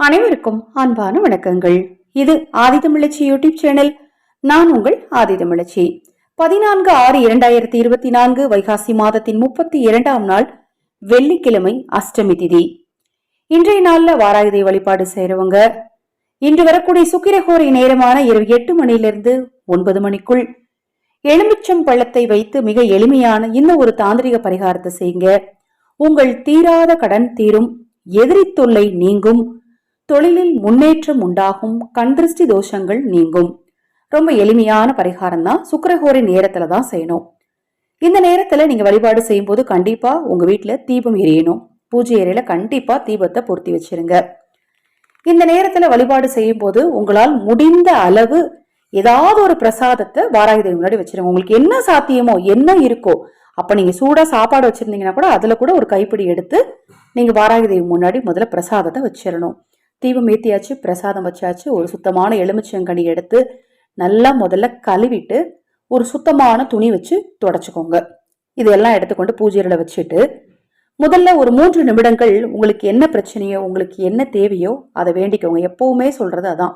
அனைவருக்கும் அன்பான வணக்கங்கள். இது ஆதிதமிழச்சி யூடியூப் சேனல். நான் உங்கள் ஆதிதமிழச்சி பதினான்கு ஆறு இரண்டாயிரத்தி இருபத்தி நான்கு வைகாசி மாதத்தின் முப்பத்தி இரண்டாம் நாள் வெள்ளிக்கிழமை அஷ்டமி திதி. இன்றைய நாள்ல வாராயுதை வழிபாடு செய்யறவங்க இன்று வரக்கூடிய சுக்கிரகோரை நேரமான இரவு எட்டு மணியிலிருந்து ஒன்பது மணிக்குள் எலுமிச்சம் பழத்தை வைத்து மிக எளிமையான இந்த ஒரு தாந்திரிக பரிகாரத்தை செய்யுங்க. உங்கள் தீராத கடன் தீரும் எதிரி தொல்லை நீங்கும் தொழிலில் முன்னேற்றம் உண்டாகும் கண்திருஷ்டி தோஷங்கள் நீங்கும். ரொம்ப எளிமையான பரிகாரம் தான் சுக்கரகோரி நேரத்துல தான் செய்யணும். இந்த நேரத்துல நீங்க வழிபாடு செய்யும்போது கண்டிப்பா உங்க வீட்டுல தீபம் எரியணும். பூஜை அறையில கண்டிப்பா தீபத்தை பொருத்தி வச்சிருங்க. இந்த நேரத்துல வழிபாடு செய்யும் போது உங்களால் முடிந்த அளவு ஏதாவது ஒரு பிரசாதத்தை வாராகி தேவி முன்னாடி வச்சிருங்க. உங்களுக்கு என்ன சாத்தியமோ என்ன இருக்கோ அப்ப நீங்க சூடா சாப்பாடு வச்சிருந்தீங்கன்னா கூட அதுல கூட ஒரு கைப்பிடி எடுத்து நீங்க வாராகி தேவி முன்னாடி முதல்ல பிரசாதத்தை வச்சிடணும் தீபம் ஏற்றியாச்சு பிரசாதம் வச்சாச்சு. ஒரு சுத்தமான எலுமிச்சங்கனி எடுத்து நல்லா முதல்ல கழுவிட்டு ஒரு சுத்தமான துணி வச்சு தொடச்சிக்கோங்க. இதெல்லாம் எடுத்துக்கொண்டு பூஜையில் வச்சுட்டு முதல்ல ஒரு மூன்று நிமிடங்கள் உங்களுக்கு என்ன பிரச்சனையோ உங்களுக்கு என்ன தேவையோ அதை வேண்டிக்கோங்க. எப்பவுமே சொல்றது அதான்.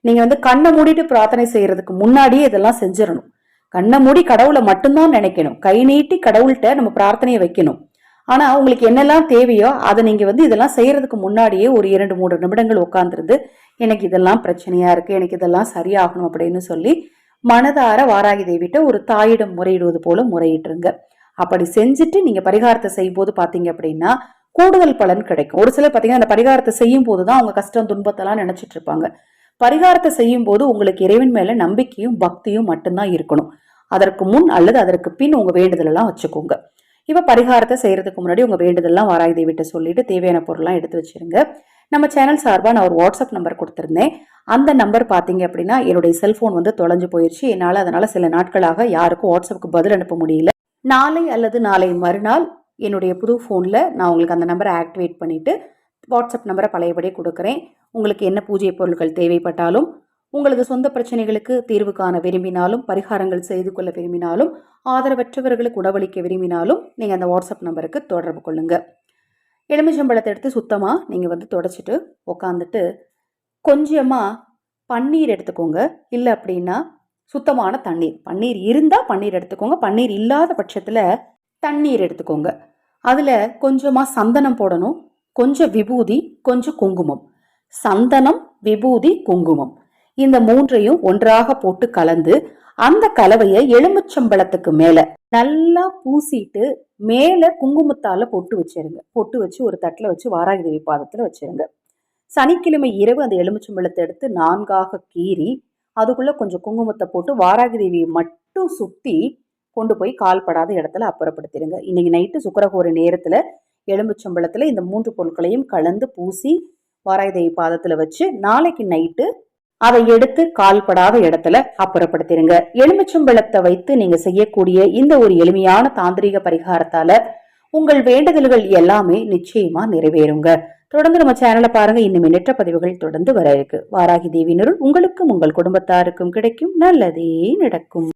நீங்க வந்து கண்ணை மூடிட்டு பிரார்த்தனை செய்யறதுக்கு முன்னாடியே இதெல்லாம் செஞ்சிடணும். கண்ணை மூடி கடவுளை மட்டும்தான் நினைக்கணும். கை நீட்டி கடவுள்கிட்ட நம்ம பிரார்த்தனையை வைக்கணும். ஆனால் உங்களுக்கு என்னெல்லாம் தேவையோ அதை நீங்கள் வந்து இதெல்லாம் செய்கிறதுக்கு முன்னாடியே ஒரு இரண்டு மூன்று நிமிடங்கள் உட்காந்துருந்து எனக்கு இதெல்லாம் பிரச்சனையாக இருக்குது எனக்கு இதெல்லாம் சரியாகணும் அப்படின்னு சொல்லி மனதார வாராகி தேவிட்ட ஒரு தாயிடம் முறையிடுவது போல முறையிட்டுருங்க. அப்படி செஞ்சுட்டு நீங்கள் பரிகாரத்தை செய்யும்போது பார்த்தீங்க அப்படின்னா கூடுதல் பலன் கிடைக்கும். ஒரு சிலர் பார்த்தீங்கன்னா அந்த பரிகாரத்தை செய்யும் போது தான் அவங்க கஷ்டம் துன்பத்தெல்லாம் நினச்சிட்டு இருப்பாங்க. பரிகாரத்தை செய்யும் போது உங்களுக்கு இறைவன் மேலே நம்பிக்கையும் பக்தியும் மட்டும்தான் இருக்கணும். அதற்கு முன் அல்லது அதற்கு பின் உங்கள் வேண்டுதலெல்லாம் வச்சுக்கோங்க. இப்போ பரிகாரத்தை செய்கிறதுக்கு முன்னாடி உங்கள் வேண்டுதல்லாம் வாராகி தேவிட்ட சொல்லிட்டு தேவையான பொருள்லாம் எடுத்து வச்சிருங்க. நம்ம சேனல் சார்பாக நான் ஒரு வாட்ஸ்அப் நம்பர் கொடுத்துருந்தேன். அந்த நம்பர் பார்த்தீங்க அப்படின்னா என்னுடைய செல்ஃபோன் வந்து தொலைஞ்சு போயிடுச்சு என்னால் அதனால் சில நாட்களாக யாருக்கும் வாட்ஸ்அப்புக்கு பதில் அனுப்ப முடியல. நாளை அல்லது நாளை மறுநாள் என்னுடைய புது ஃபோனில் நான் உங்களுக்கு அந்த நம்பரை ஆக்டிவேட் பண்ணிவிட்டு வாட்ஸ்அப் நம்பரை பழையபடியே கொடுக்குறேன். உங்களுக்கு என்ன பூஜை பொருட்கள் தேவைப்பட்டாலும் உங்களது சொந்த பிரச்சனைகளுக்கு தீர்வு காண விரும்பினாலும் பரிகாரங்கள் செய்து கொள்ள விரும்பினாலும் ஆதரவற்றவர்களுக்கு உணவளிக்க விரும்பினாலும் நீங்கள் அந்த வாட்ஸ்அப் நம்பருக்கு தொடர்பு கொள்ளுங்க. எலுமிச்சம்பழத்தை எடுத்து சுத்தமாக நீங்கள் வந்து தொடச்சிட்டு உக்காந்துட்டு கொஞ்சமாக பன்னீர் எடுத்துக்கோங்க. இல்லை அப்படின்னா சுத்தமான தண்ணீர். பன்னீர் இருந்தால் பன்னீர் எடுத்துக்கோங்க. பன்னீர் இல்லாத பட்சத்தில் தண்ணீர் எடுத்துக்கோங்க. அதில் கொஞ்சமாக சந்தனம் போடணும். கொஞ்சம் விபூதி கொஞ்சம் குங்குமம். சந்தனம் விபூதி குங்குமம். இந்த மூன்றையும் ஒன்றாக போட்டு கலந்து அந்த கலவையை எலுமிச்சம்பழத்துக்கு மேல நல்லா பூசிட்டு மேல குங்குமத்தால பொட்டு வச்சிருங்க. பொட்டு வச்சு ஒரு தட்டுல வச்சு வாராகி தேவி பாதத்துல வச்சிருங்க. சனிக்கிழமை இரவு அந்த எலுமிச்சம்பழத்தை எடுத்து நான்காக கீறி அதுக்குள்ள கொஞ்சம் குங்குமத்தை போட்டு வாராகி தேவியை மட்டும் சுத்தி கொண்டு போய் கால்படாத இடத்துல அப்புறப்படுத்திடுங்க இன்னைக்கு நைட்டு சுக்கரகோர நேரத்துல எலும்புச்சம்பழத்துல இந்த மூன்று பொருட்களையும் கலந்து பூசி வாராகி தேவி பாதத்துல வச்சு நாளைக்கு நைட்டு அதை எடுத்து கால்படாத இடத்துல அப்புறப்படுத்திருங்க. எலுமிச்சம்பழத்தை வைத்து நீங்க செய்யக்கூடிய இந்த ஒரு எளிமையான தாந்திரிக பரிகாரத்தால உங்கள் வேண்டுதல்கள் எல்லாமே நிச்சயமா நிறைவேறுங்க. தொடர்ந்து நம்ம சேனலை பாருங்க. இன்னும் எண்ணற்ற பதிவுகள் தொடர்ந்து வர இருக்கு. வாராகி தேவியினருள் உங்களுக்கும் உங்கள் குடும்பத்தாருக்கும் கிடைக்கும். நல்லதே நடக்கும்.